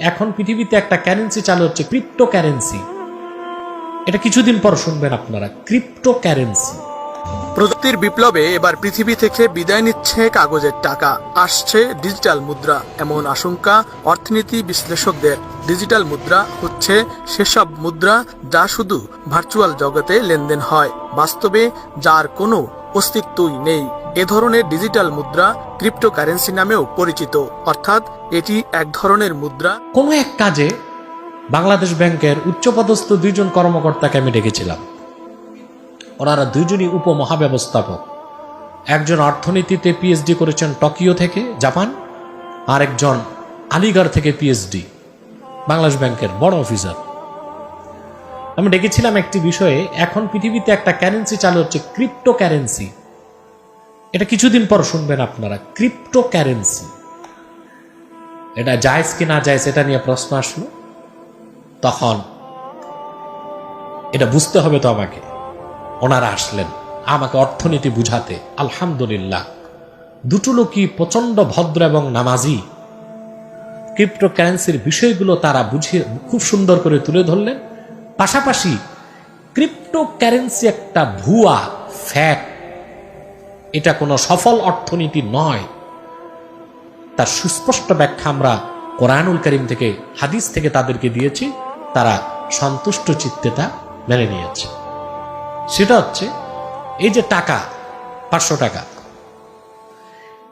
এখন পৃথিবীতে একটা কারেন্সি চালু হচ্ছে ক্রিপ্টো কারেন্সি এটা কিছুদিন পর শুনবেন আপনারা ক্রিপ্টো কারেন্সি প্রযুক্তির বিপ্লবে এবার পৃথিবী থেকে বিদায় নিচ্ছে কাগজের টাকা। আসছে ডিজিটাল মুদ্রা, এমন আশঙ্কা অর্থনীতি বিশ্লেষকদের। ডিজিটাল মুদ্রা হচ্ছে সেসব মুদ্রা যা শুধু ভার্চুয়াল জগতে লেনদেন হয়, বাস্তবে যার কোনো অস্তিত্বই নেই। এ ধরনের ডিজিটাল মুদ্রা ক্রিপ্টোকারেন্সি নামেও পরিচিত। অর্থাৎ, এটি এক ধরনের মুদ্রা। কোনো এক কাজে বাংলাদেশ ব্যাংকের উচ্চপদস্থ দুইজন কর্মকর্তাকে আমি ডেকেছিলাম। ওনারা দুইজনই উপমহাব্যবস্থাপক। একজন অর্থনীতিতে পিএইচডি করেছেন টোকিও থেকে, জাপান আর একজন আলিগড় থেকে পিএইচডি বাংলাদেশ ব্যাংকের বড় অফিসার। আমি ডেকেছিলাম একটি বিষয়ে, এখন পৃথিবীতে একটা কারেন্সি চালু হচ্ছে ক্রিপ্টো কারেন্সি এটা কিছুদিন পর শুনবেন আপনারা ক্রিপ্টো কারেন্সি এটা জায়েজ কি না জায়েজ, এটা নিয়ে প্রশ্ন আসলো। তখন এটা বুঝতে হবে তো আমাকে। ওনারা আসলেন, আমাকে অর্থনীতি বুঝাতে, আলহামদুলিল্লাহ। দুটো লোকই প্রচণ্ড ভদ্র এবং নামাজি। ক্রিপ্টোকারেন্সির বিষয়গুলো তারা বুঝিয়ে খুব সুন্দর করে তুলে ধরলেন। পাশাপাশি ক্রিপ্টোকারেন্সি একটা ভুয়া ফ্যাক এটা কোনো সফল অর্থনীতি নয়। তার সুস্পষ্ট ব্যাখ্যা আমরা কোরআনুল করিম থেকে, হাদিস থেকে তাদেরকে দিয়েছি। তারা সন্তুষ্ট চিত্তে তা মেনে নিয়েছে। সেটা হচ্ছে, এই যে টাকা, পাঁচশো টাকা,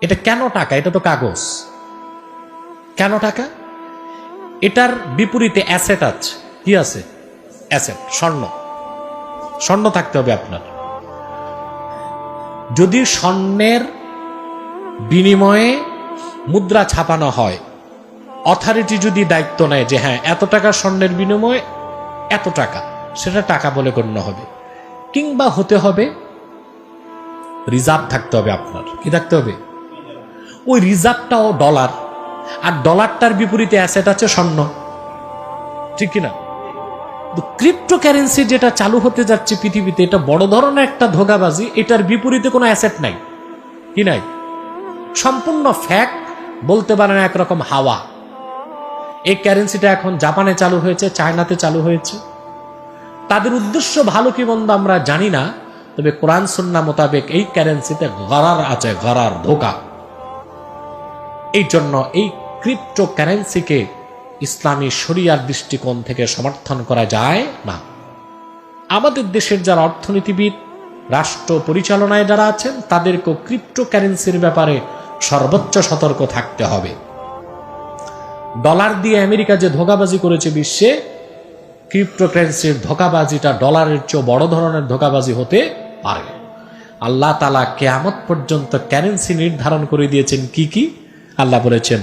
এটা কেন টাকা? এটা তো কাগজ। কেন টাকা? এটার বিপরীতে অ্যাসেট আছে। কি আছে? অ্যাসেট, স্বর্ণ। স্বর্ণ থাকতে হবে আপনার। যদি স্বর্ণের বিনিময়ে মুদ্রা ছাপানো হয় অথরিটি যদি দায়িত্ব নেয় যে হ্যাঁ এত টাকা স্বর্ণের বিনিময়ে এত টাকা, সেটা টাকা বলে গণ্য হবে। কিংবা হতে হবে রিজার্ভ থাকতে হবে আপনার। কি থাকতে হবে? ওই রিজার্ভটাও ডলার আর ডলারটার বিপরীতে অ্যাসেট আছে স্বর্ণ। ঠিক কিনা? ক্রিপ্টো কারেন্সি যেটা চালু হতে যাচ্ছে পৃথিবীতে, এটা বড় ধরনের একটা ধোকাবাজি, এটার বিপরীতে কোনো অ্যাসেট নাই। কি নাই? সম্পূর্ণ ফ্যাক বলতে পারেন একরকম হাওয়া। এই কারেন্সিটা এখন জাপানে চালু হয়েছে, চায়নাতে চালু হয়েছে। তাদের উদ্দেশ্য ভালো কি মন্দ আমরা জানি না, তবে কোরআন সুন্না মোতাবেক এই কারেন্সিতে গরার আছে গরার ধোকা। এই জন্য এই ক্রিপ্টো কারেন্সিকে ইসলামী শরিয়ার দৃষ্টিকোণ থেকে সমর্থন করা যায় না। আমাদের দেশের যারা অর্থনীতিবিদ, রাষ্ট্র পরিচালনায় যারা আছেন, তাদেরকেও ক্রিপ্টো কারেন্সির ব্যাপারে সর্বোচ্চ সতর্ক থাকতে হবে। ডলার দিয়ে আমেরিকা যে ধোকাবাজি করেছে বিশ্বে ক্রিপ্টোকারেন্সির ধোকাবাজিটা ডলারের চেয়ে বড় ধরনের ধোকাবাজি হতে পারে। আল্লাহ তালা কেয়ামত পর্যন্ত কারেন্সি নির্ধারণ করে দিয়েছেন কি কি? আল্লাহ বলেছেন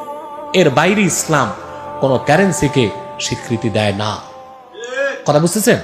এর বাইরে ইসলাম কোন কারেন্সিকে স্বীকৃতি দেয় না। কথা বুঝতেছেন?